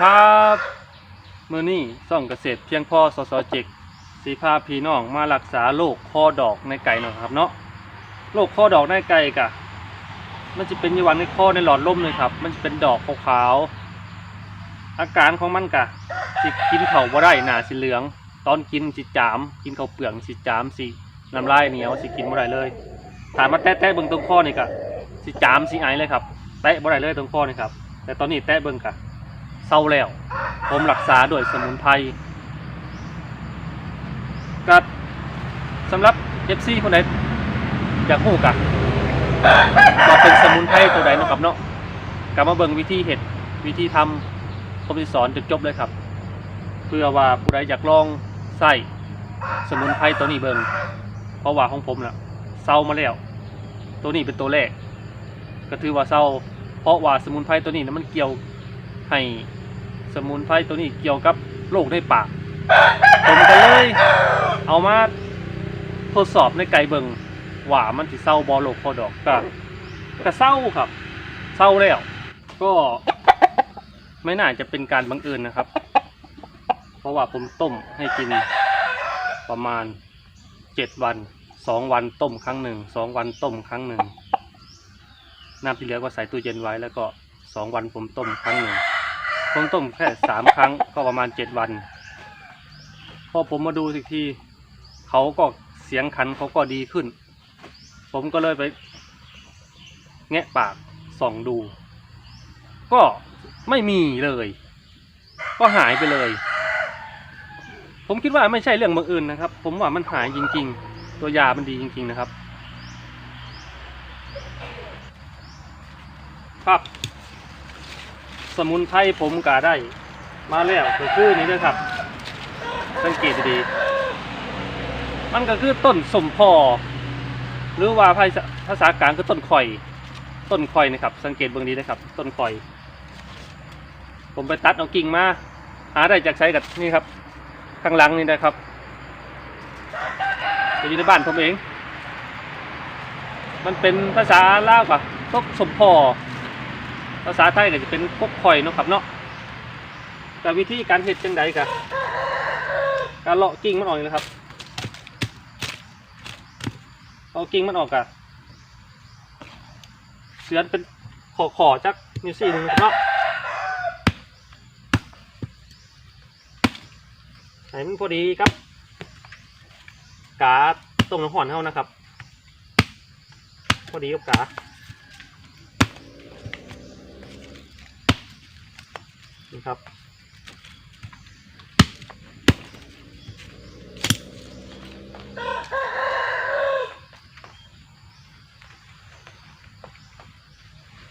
ครับมือนี่ส่องเกษตรเพียงพอสสเจกสีพาพี่น้องมารักษาโรคคอดอกในไก่หน่อยครับเนาะโรคคอดอกในไก่กะ มันจะเป็นยีวันในคอในหลอดลมเลยครับ มันจะเป็นดอกขาวๆอาการของมันกะสิกินเข่าบ่ได้หนาสีเหลือง ตอนกินสิจาม กินเข้าเปลืองสิจามสิน้ำลายเหนียวสิกินบ่ได้เลยถามมาแตะๆเบิ่งตรงคอนี่กะสิจามสิไอเลยครับแตะบ่ได้เลยตรงคอนี่ครับแต่ตอนนี้แตะเบิ่งกะ เศร้าแล้ว ผมรักษาด้วยสมุนไพรก็สำหรับ FC คนไหนอยากฮู้กะว่าเป็นสมุนไพรตัวใดนะครับเนาะกลับมาเบิ่งวิธีเห็ดวิธีทำผมจะสอนจนจบเลยครับ เพื่อว่าผู้ใดอยากลองใส่สมุนไพรตัวนี้เบิ่งเพราะว่าของผมน่ะเศร้ามาแล้ว ตัวนี้เป็นตัวแรกก็ถือว่าเศร้าเพราะว่าสมุนไพรตัวนี้นะมันเกี่ยวให้ สมุนไพรตัวนี้เกี่ยวกับโรคในปากผมก็เลย เอามาทดสอบในไก่เบิงว่ามันสิเศร้าบอโรคคอดอกก็ก็เศร้าครับเศร้าแล้ว ก็ไม่น่าจะเป็นการบังเอิญนะครับ เพราะว่าผมต้มให้กินประมาณเจ็ดวันสองวันต้มครั้งหนึ่งสองวันต้มครั้งหนึ่งน้ำที่เหลือก็ใส่ตู้เย็นไว้แล้วก็สองวันผมต้มครั้งหนึ่ง ผมต้มแค่สามครั้งก็ประมาณเจ็ดวันพอผมมาดูสิทีเขาก็เสียงขันเขาก็ดีขึ้น ผมก็เลยไป แงะปากส่องดู ก็ไม่มีเลย ก็หายไปเลย ผมคิดว่าไม่ใช่เรื่องบังเอิญนนะครับ ผมว่ามันหายจริง ๆ ตัวยามันดีจริง ๆนะครับ ครับ สมุนไพรผมกาได้ มาแล้วก็คือนี่เลยครับ สังเกตดีๆมันก็คือต้นสมพอ หรือว่าภาษาภาษากลางคือต้นข่อย ต้นข่อยนะครับ สังเกตเบื้องนี้นะครับ ต้นข่อย ผมไปตัดเอากิ่งมา หาได้จากใช้กับนี่ครับ ข้างหลังนี่นะครับอยู่ในบ้านผมเอง มันเป็นภาษาลาวปะตกสมพอ ภาษาไทยก็จะเป็นกกข่อยเนาะครับเนาะแต่วิธีการเห็ดจังใดกะการเลาะกิ่งมันออกนะครับเอากิ่งมันออกกะเสือนเป็นขอขอจักนิ้วซี่หนึงเนาะให้มันพอดีครับ กาต้มน้ำห่อนเท่านะครับ พอดีกับกา ครับ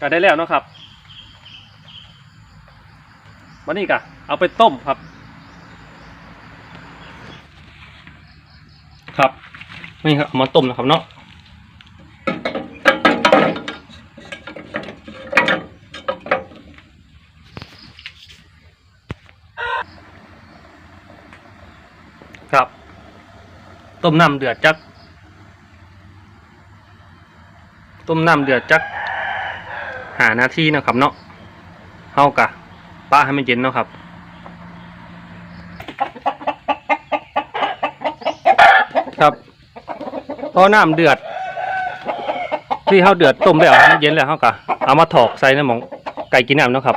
ก็ได้แล้วเนาะครับวันนี้กะเอาไปต้มครับ ครับนี่ครับเอามาต้มนะครับเนาะ ต้มน้ำเดือดจัก ต้มน้ำเดือดจักหานาทีนะครับเนาะเฮากะป้าให้มันเย็นเนาะครับครับพอน้ำเดือด ที่เฮาเดือดต้มแล้วมันเย็นแล้วเฮากะเอามาถอกใส่ในหมองไก่กินน้ำเนาะครับ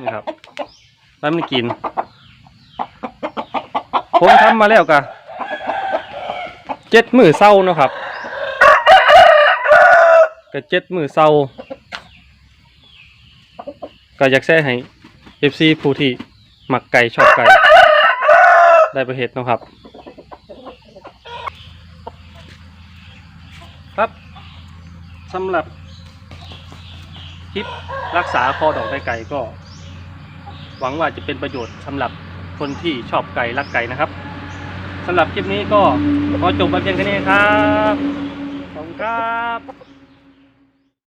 นี่ครับ แล้วมันกิน ผมทำมาแล้วกะเจ็ดมือเศร้าเนาะครับกะเจ็ดมือเศร้าก็อยากแซ่ให้เอฟซีผู้ที่หมักไก่ชอบไก่ ได้ประเห็ดนะครับ ครับสำหรับคลิปรักษาคอดอกไม้ไก่ก็ หวังว่าจะเป็นประโยชน์สำหรับคนที่ชอบไก่รักไก่นะครับสำหรับคลิปนี้ก็ขอจบไปเพียงแค่นี้ครับขอบคุณครับ